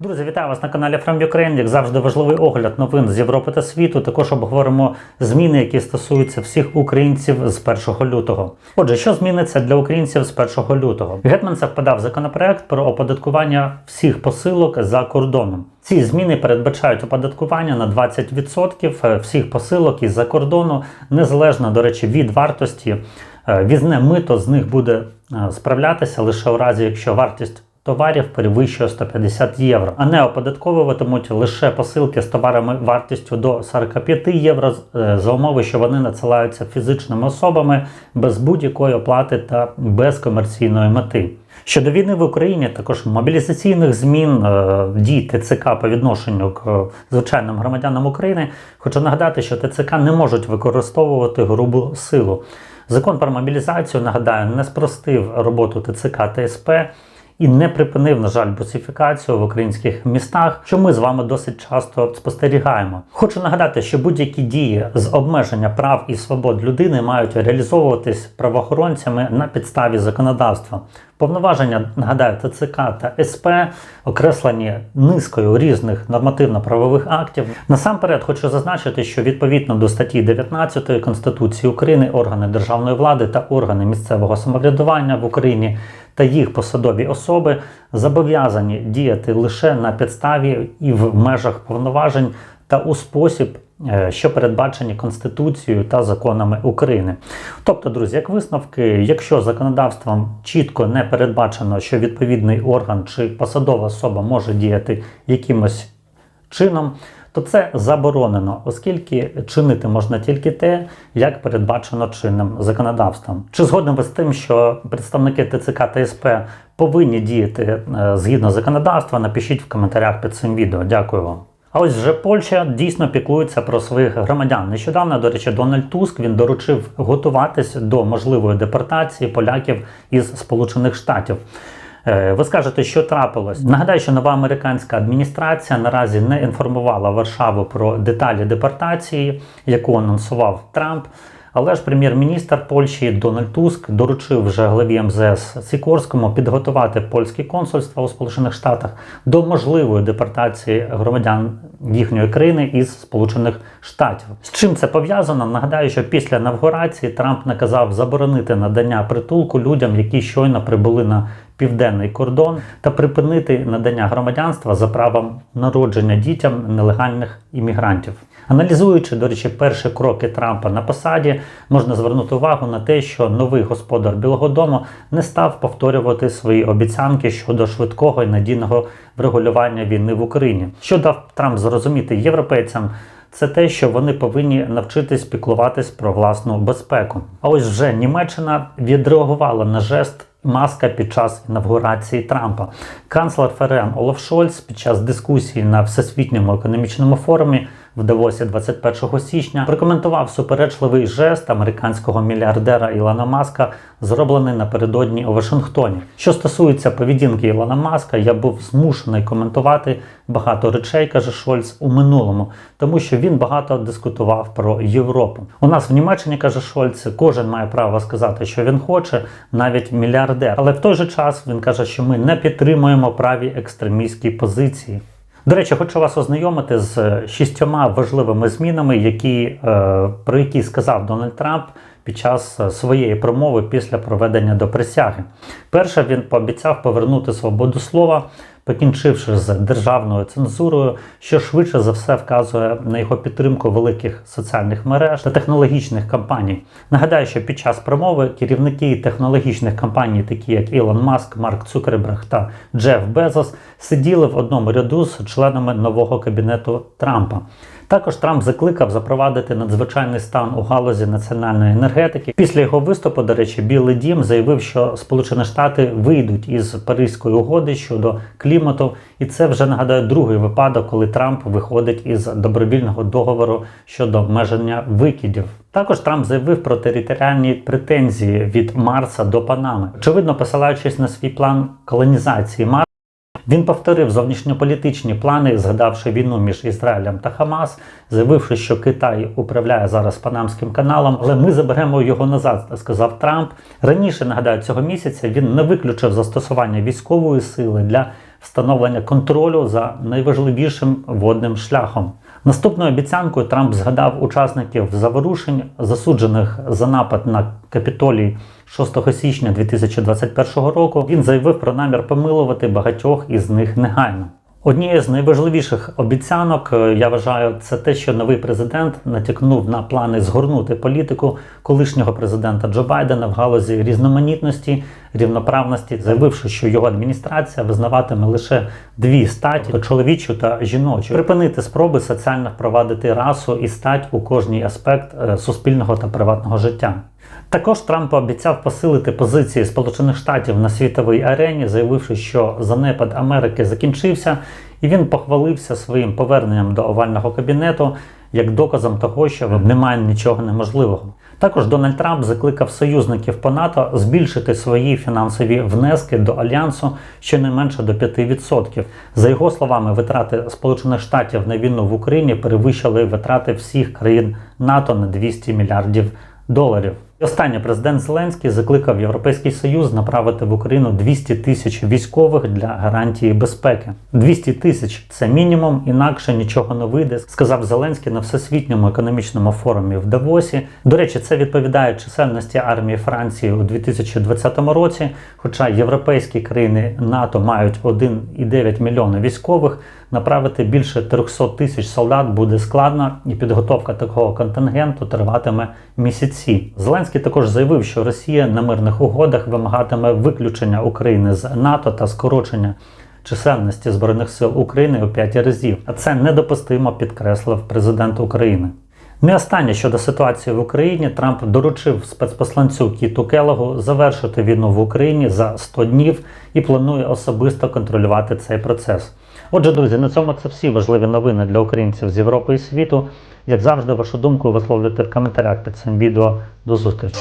Друзі, вітаю вас на каналі From Ukraine. Як завжди, важливий огляд новин з Європи та світу. Також обговоримо зміни, які стосуються всіх українців з 1 лютого. Отже, що зміниться для українців з 1 лютого? Гетманцев подав законопроект про оподаткування всіх посилок за кордоном. Ці зміни передбачають оподаткування на 20% всіх посилок із-за кордону, незалежно, до речі, від вартості. Е, Візне мито з них буде е, справлятися лише у разі, якщо вартість товарів перевищує 150 євро, а не оподатковуватимуть лише посилки з товарами вартістю до 45 євро е, за умови, що вони надсилаються фізичними особами без будь-якої оплати та без комерційної мети. Щодо війни в Україні, також мобілізаційних змін е, дій ТЦК по відношенню к звичайним громадянам України, хочу нагадати, що ТЦК не можуть використовувати грубу силу. Закон про мобілізацію, нагадаю, не спростив роботу ТЦК та СП і не припинив, на жаль, бусифікацію в українських містах, що ми з вами досить часто спостерігаємо. Хочу нагадати, що будь-які дії з обмеження прав і свобод людини мають реалізовуватись правоохоронцями на підставі законодавства. Повноваження, нагадаю, ТЦК та СП окреслені низкою різних нормативно-правових актів. Насамперед хочу зазначити, що відповідно до статті 19 Конституції України органи державної влади та органи місцевого самоврядування в Україні та їх посадові особи зобов'язані діяти лише на підставі і в межах повноважень та у спосіб, е, що передбачені Конституцією та законами України. Тобто, друзі, як висновки, якщо законодавством чітко не передбачено, що відповідний орган чи посадова особа може діяти якимось чином, то це заборонено, оскільки чинити можна тільки те, як передбачено чинним законодавством. Чи згодні ви з тим, що представники ТЦК та СП повинні діяти е, згідно законодавства? Напишіть в коментарях під цим відео. Дякую вам. А ось вже Польща дійсно піклується про своїх громадян. Нещодавно, до речі, Дональд Туск він доручив готуватись до можливої депортації поляків із Сполучених Штатів. Е, Ви скажете, що трапилось? Нагадаю, що нова американська адміністрація наразі не інформувала Варшаву про деталі депортації, яку анонсував Трамп. Але ж прем'єр-міністр Польщі Дональд Туск доручив вже главі МЗС Сікорському підготувати польське консульство у Сполучених Штатах до можливої депортації громадян їхньої країни із Сполучених Штатів. З чим це пов'язано? Нагадаю, що після навгорації Трамп наказав заборонити надання притулку людям, які щойно прибули на південний кордон, та припинити надання громадянства за правом народження дітям нелегальних іммігрантів. Аналізуючи, до речі, перші кроки Трампа на посаді, можна звернути увагу на те, що новий господар Білого Дому не став повторювати свої обіцянки щодо швидкого і надійного врегулювання війни в Україні. Що дав Трамп зрозуміти європейцям? Це те, що вони повинні навчитись піклуватись про власну безпеку. А ось вже Німеччина відреагувала на жест Маска під час інавгурації Трампа. Канцлер ФРН Олаф Шольц під час дискусії на всесвітньому економічному форумі в Давосі 21 січня прокоментував суперечливий жест американського мільярдера Ілона Маска, зроблений напередодні у Вашингтоні. Що стосується поведінки Ілона Маска, я був змушений коментувати багато речей, каже Шольц, у минулому, тому що він багато дискутував про Європу. У нас в Німеччині каже Шольц, кожен має право сказати, що він хоче, навіть мільярдер. Але в той же час він каже, що ми не підтримуємо праві екстремістські позиції. До речі, хочу вас ознайомити з шістьома важливими змінами, які, е, про які сказав Дональд Трамп під час е, своєї промови після проведення до присяги. Перше, він пообіцяв повернути свободу слова, покінчивши з державною цензурою, що швидше за все вказує на його підтримку великих соціальних мереж та технологічних компаній. Нагадаю, що під час промови керівники технологічних компаній, такі як Ілон Маск, Марк Цукерберг та Джеф Безос, сиділи в одному ряду з членами нового кабінету Трампа. Також Трамп закликав запровадити надзвичайний стан у галузі національної енергетики. Після його виступу, до речі, Білий Дім заявив, що Сполучені Штати вийдуть із Паризької угоди щодо клімату, і це вже нагадаю другий випадок, коли Трамп виходить із добровільного договору щодо обмеження викидів. Також Трамп заявив про територіальні претензії від Марса до Панами, очевидно, посилаючись на свій план колонізації Марса. Він повторив зовнішньополітичні плани, згадавши війну між Ізраїлем та Хамас, заявивши, що Китай управляє зараз Панамським каналом, але ми заберемо його назад, сказав Трамп. Раніше нагадаю, цього місяця він не виключив застосування військової сили для встановлення контролю за найважливішим водним шляхом. Наступною обіцянкою Трамп згадав учасників заворушень, засуджених за напад на Капітолій 6 січня 2021 року. Він заявив про намір помилувати багатьох із них негайно. Однією з найважливіших обіцянок, е, я вважаю, це те, що новий президент натякнув на плани згорнути політику колишнього президента Джо Байдена в галузі різноманітності, рівноправності, заявивши, що його адміністрація визнаватиме лише дві статі чоловічу та жіночу, припинити спроби соціально впровадити расу і стать у кожній аспект е, суспільного та приватного життя. Також Трамп пообіцяв посилити позиції Сполучених Штатів на світовій арені, заявивши, що занепад Америки закінчився, і він похвалився своїм поверненням до овального кабінету як доказом того, що немає нічого неможливого. Також Дональд Трамп закликав союзників по НАТО збільшити свої фінансові внески до альянсу щонайменше до 5%. За його словами, витрати Сполучених Штатів на війну в Україні перевищили витрати всіх країн НАТО на 200 мільярдів доларів. Останнє президент Зеленський закликав Європейський Союз направити в Україну 200 тисяч військових для гарантії безпеки. 200 тисяч це мінімум, інакше нічого не вийде, сказав Зеленський на всесвітньому економічному форумі в Давосі. До речі, це відповідає чисельності армії Франції у 2020 році. Хоча європейські країни НАТО мають 1,9 мільйона військових, направити більше 300 тисяч солдат буде складно, і підготовка такого контингенту триватиме місяці. Зеленський також заявив, що Росія на мирних угодах вимагатиме виключення України з НАТО та скорочення чисельності збройних сил України у п'ять разів. А це недопустимо, підкреслив президент України. Не останнє щодо ситуації в Україні Трамп доручив спецпосланцю Кіту Келогу завершити війну в Україні за 100 днів і планує особисто контролювати цей процес. Отже, друзі, на цьому це всі важливі новини для українців з Європи і світу. Як завжди, вашу думку висловлюйте в коментарях під цим відео. До зустрічі!